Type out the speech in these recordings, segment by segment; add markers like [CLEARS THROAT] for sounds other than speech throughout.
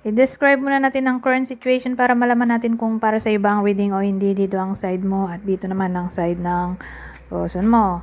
I-describe muna natin ang current situation para malaman natin kung para sa iba ang reading o hindi. Dito ang side mo at dito naman ang side ng person mo.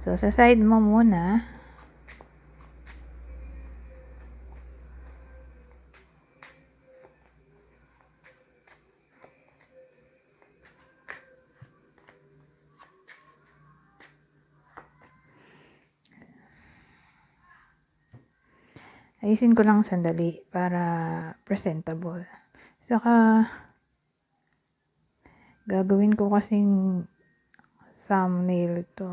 So, sa side mo muna. Ayusin ko lang sandali para presentable. Saka, gagawin ko kasing thumbnail to.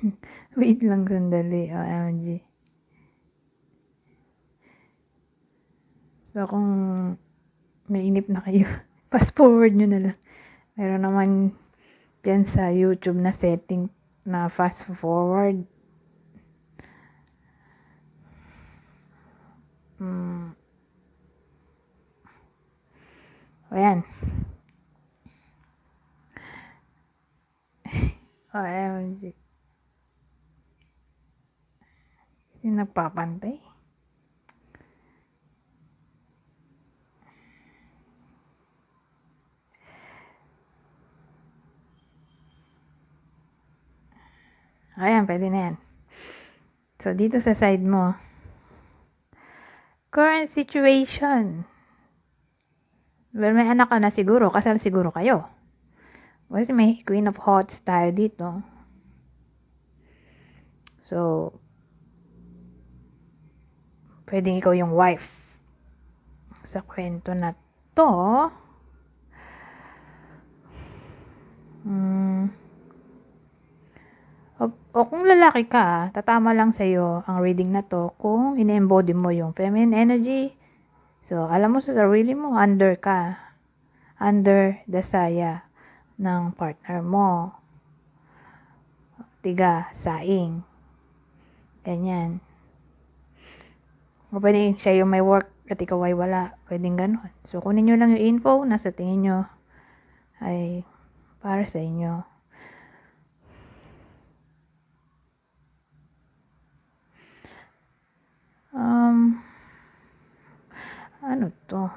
[LAUGHS] Wait lang sandali. OMG. So, kung nainip na kayo, [LAUGHS] fast forward nyo na lang. Meron naman dyan sa YouTube na setting na fast forward. Hmm. Ayan. [LAUGHS] OMG. Yung nagpapantay. Ayan, pwede na yan. So, dito sa side mo, current situation. Well, may anak ka na siguro, kasal siguro kayo. Kasi may Queen of Hearts tayo dito. So, pwedeng ikaw yung wife. Sa kwento na to, hmm, o, o kung lalaki ka, tatama lang sa'yo ang reading na to kung ine-embody mo yung feminine energy. So, alam mo sa sarili mo, under ka. Under the saya ng partner mo. Tiga, saing. Ganyan. O pwede siya yung may work at ikaw ay wala. Pwedeng ganun. So, kunin nyo lang yung info na sa tingin nyo ay para sa inyo. Um, ano to?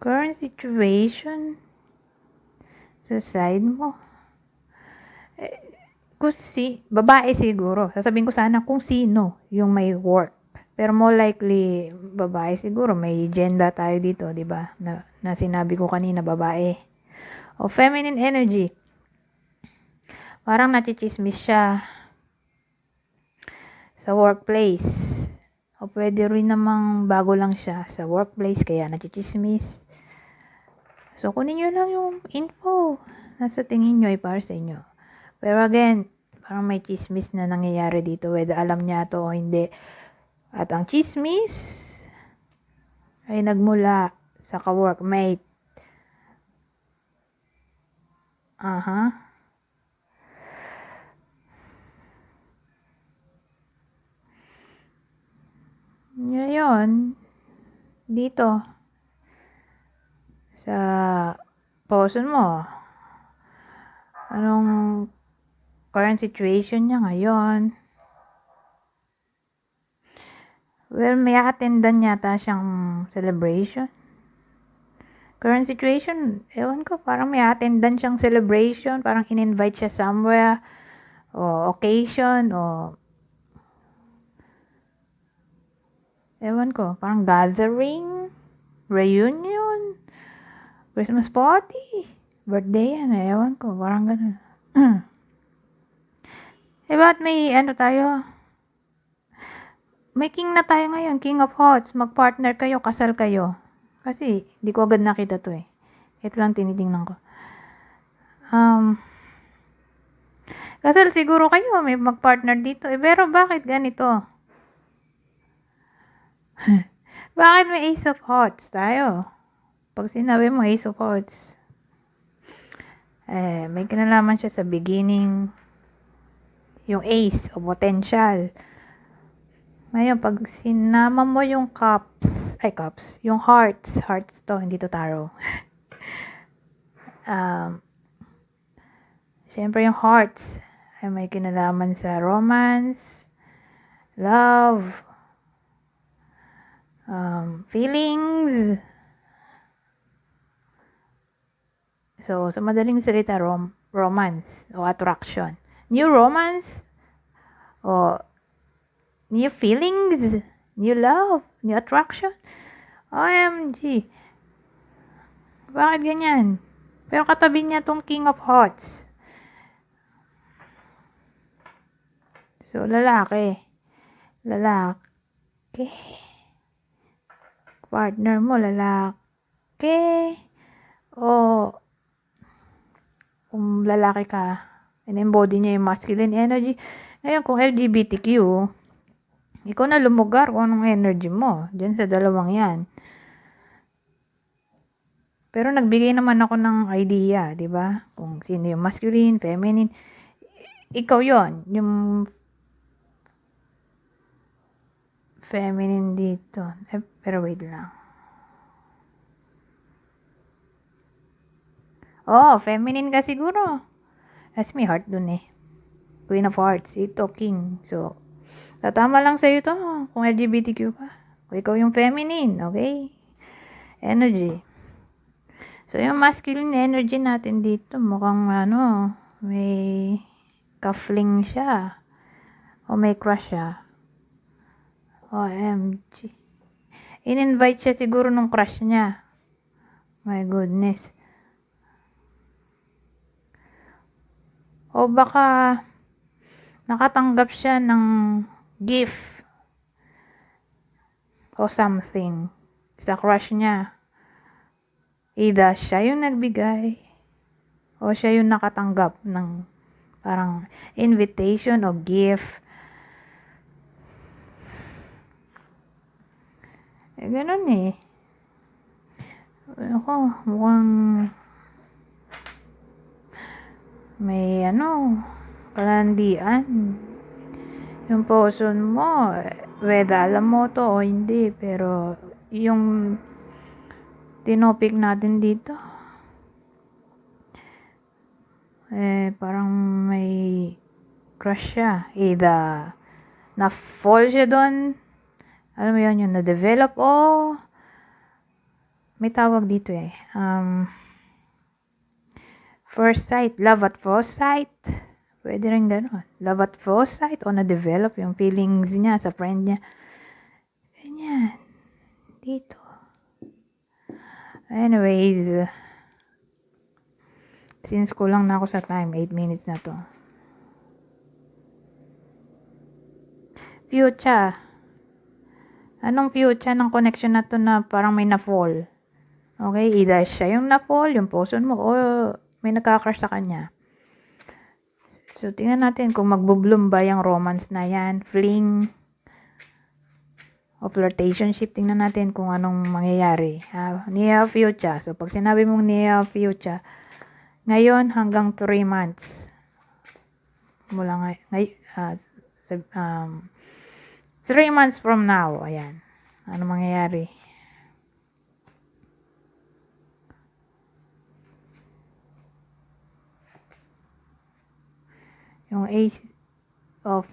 Current situation sa side mo. Eh, kung si, babae siguro. Sasabihin ko sana kung sino yung may work. Pero more likely, babae siguro. May gender tayo dito, di ba? Na, na sinabi ko kanina, babae. O feminine energy. Parang nachichismis siya sa workplace. O pwede rin namang bago lang siya sa workplace, kaya nachichismis. So, kunin nyo lang yung info. Nasa tingin nyo ay para sa inyo. Pero again, parang may chismis na nangyayari dito. Whether alam niya to o hindi. At ang chismis ay nagmula sa ka-workmate. Aha. Ngayon, dito, sa person mo, anong current situation niya ngayon? Well, may attendan yata siyang celebration. Current situation, ewan ko, parang may attendan siyang celebration, parang in-invite siya somewhere, o occasion, o ewan ko, parang gathering, reunion, Christmas party, birthday yan, ewan ko, parang ganun. [CLEARS THROAT] eh, ba't may ano tayo? May king na tayo ngayon, king of hearts, mag-partner kayo, kasal kayo. Kasi, di ko agad nakita to eh. Ito lang tinitingnan ko. Um, Kasal siguro kayo, may mag-partner dito. Eh, pero bakit ganito? [LAUGHS] bakit may Ace of Hearts tayo? Pag sinabi mo Ace of Hearts, eh, may kinalaman siya sa beginning, yung Ace o potential. Ngayon, pag sinama mo yung cups, ay cups, yung hearts, hearts to, hindi to tarot. [LAUGHS] um, Siyempre yung hearts ay may kinalaman sa romance, love, um, feelings. So, sa madaling salita, rom romance o attraction. New romance o new feelings, new love, new attraction. OMG. Bakit ganyan? Pero katabi niya tong King of Hearts. So, lalaki. Lalaki. Partner mo, lalaki. O, kung lalaki ka, in-embody niya yung masculine energy. Ngayon, kung LGBTQ, ikaw na lumugar kung anong energy mo. Diyan sa dalawang yan. Pero nagbigay naman ako ng idea, di ba? Kung sino yung masculine, feminine. Ikaw yon yung feminine dito. Eh, pero wait lang. Oh, feminine ka siguro. As may heart dun eh. Queen of Hearts. Ito, King. So, tatama lang sa'yo to kung LGBTQ ka. Kung ikaw yung feminine, okay? Energy. So, yung masculine energy natin dito, mukhang ano, may cuffling siya. O may crush siya. OMG. In-invite siya siguro nung crush niya. My goodness. O baka nakatanggap siya ng gift o something sa crush niya. Either siya yung nagbigay o siya yung nakatanggap ng parang invitation o gift. Eh, ganun eh. Ako, mukhang may ano, kalandian. Yung poson mo, whether alam mo to o hindi, pero yung tinopik natin dito, eh, parang may crush siya. Either na-fall siya doon, alam mo yun, yung na-develop, o may tawag dito eh. Um, first sight, love at first sight. Pwede rin gano'n. Love at first sight o na-develop yung feelings niya sa friend niya. Ganyan. Dito. Anyways, since kulang na ako sa time, 8 minutes na to. Future. Anong future ng connection na to na parang may na-fall? Okay, either siya yung na-fall, yung person mo, o may nagka-crush sa kanya. So, tingnan natin kung magbo-bloom ba yung romance na yan, fling, o flirtationship. Tingnan natin kung anong mangyayari. Uh, near future. So, pag sinabi mong near future, ngayon hanggang 3 months. Mula ngay, ngay uh, um, 3 months from now. Ayan. Ano mangyayari? Yung ace of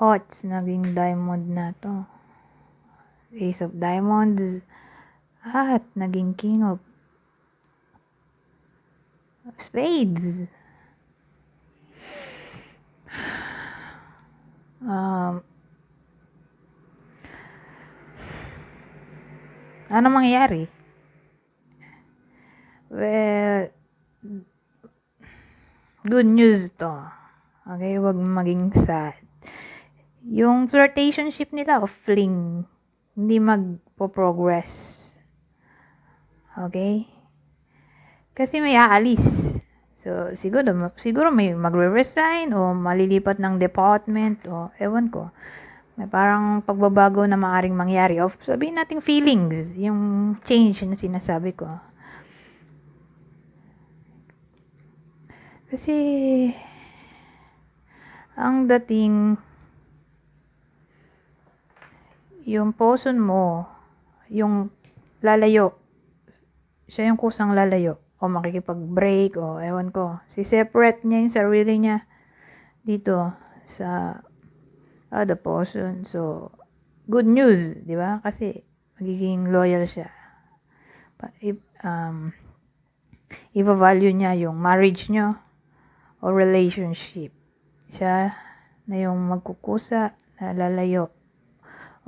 hearts, naging diamond na to. Ace of diamonds. At naging king of spades. Um, ano mangyayari? Well, good news to. Okay, wag maging sad. Yung flirtationship nila o fling, hindi magpo-progress. Okay? Kasi may aalis. So, siguro, siguro may magre-resign o malilipat ng department o ewan ko. May parang pagbabago na maaring mangyari. O sabihin nating feelings, yung change na sinasabi ko. Kasi, ang dating, yung poson mo, yung lalayo, siya yung kusang lalayo o makikipag-break o ewan ko. Si separate niya yung sarili niya dito sa other person. So, good news, di ba? Kasi magiging loyal siya. Pa, um, iba-value niya yung marriage niyo o relationship. Siya na yung magkukusa, na lalayo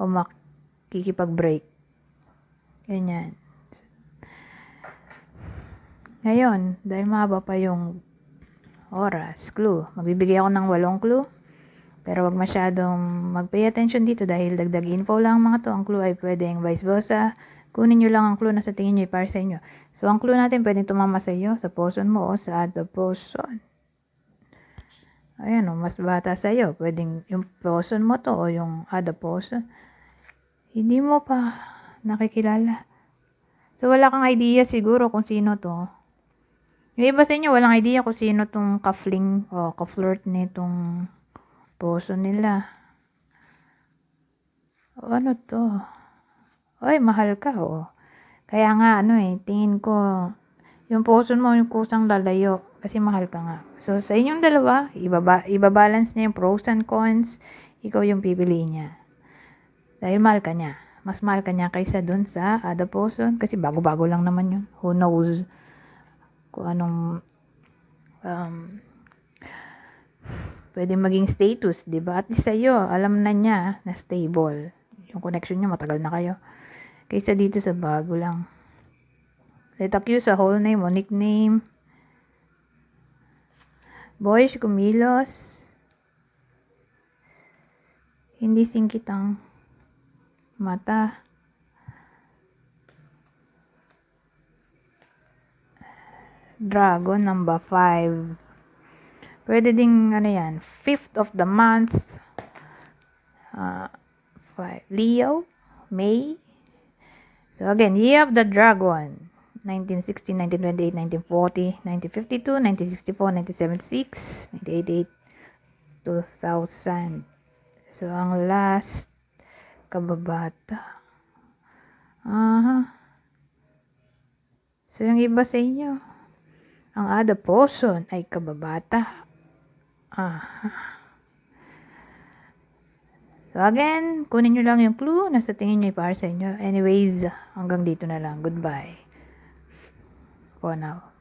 o makikipag-break. Ganyan. Ngayon, dahil mahaba pa yung oras, clue. Magbibigay ako ng walong clue. Pero wag masyadong mag-pay attention dito dahil dagdag info lang mga to. Ang clue ay pwedeng vice versa. Kunin nyo lang ang clue na sa tingin nyo para sa inyo. So, ang clue natin pwedeng tumama sa iyo, sa person mo o sa person. Ayan o, mas bata sa iyo. Pwedeng yung person mo to o yung other person. Hindi mo pa nakikilala. So, wala kang idea siguro kung sino to. Yung iba sa inyo, walang idea kung sino tong ka-fling o ka-flirt nitong poso nila. O, ano to? Ay, mahal ka, o. Kaya nga, ano eh, tingin ko, yung poso mo, yung kusang lalayo, kasi mahal ka nga. So, sa inyong dalawa, ibaba, ibabalance niya yung pros and cons, ikaw yung pipili niya. Dahil mahal ka niya. Mas mahal ka niya kaysa dun sa other person, kasi bago-bago lang naman yun. Who knows? kung anong um, pwede maging status, di ba? At least sa'yo, alam na niya na stable. Yung connection niya, matagal na kayo. Kaysa dito sa bago lang. Let accuse sa whole name o nickname. Boyish, kumilos. Hindi singkit ang mata. Dragon number 5. Pwede ding ano yan, 5th of the month. Uh. Leo, May. So again, Year of the Dragon. 1916, 1928, 1940, 1952, 1964, 1976, 1988, 2000. So ang last kababata. Aha. So yung iba sa inyo, ang other person ay kababata. Ah. So again, kunin nyo lang yung clue na sa tingin nyo para sa inyo. Anyways, hanggang dito na lang. Goodbye. For now.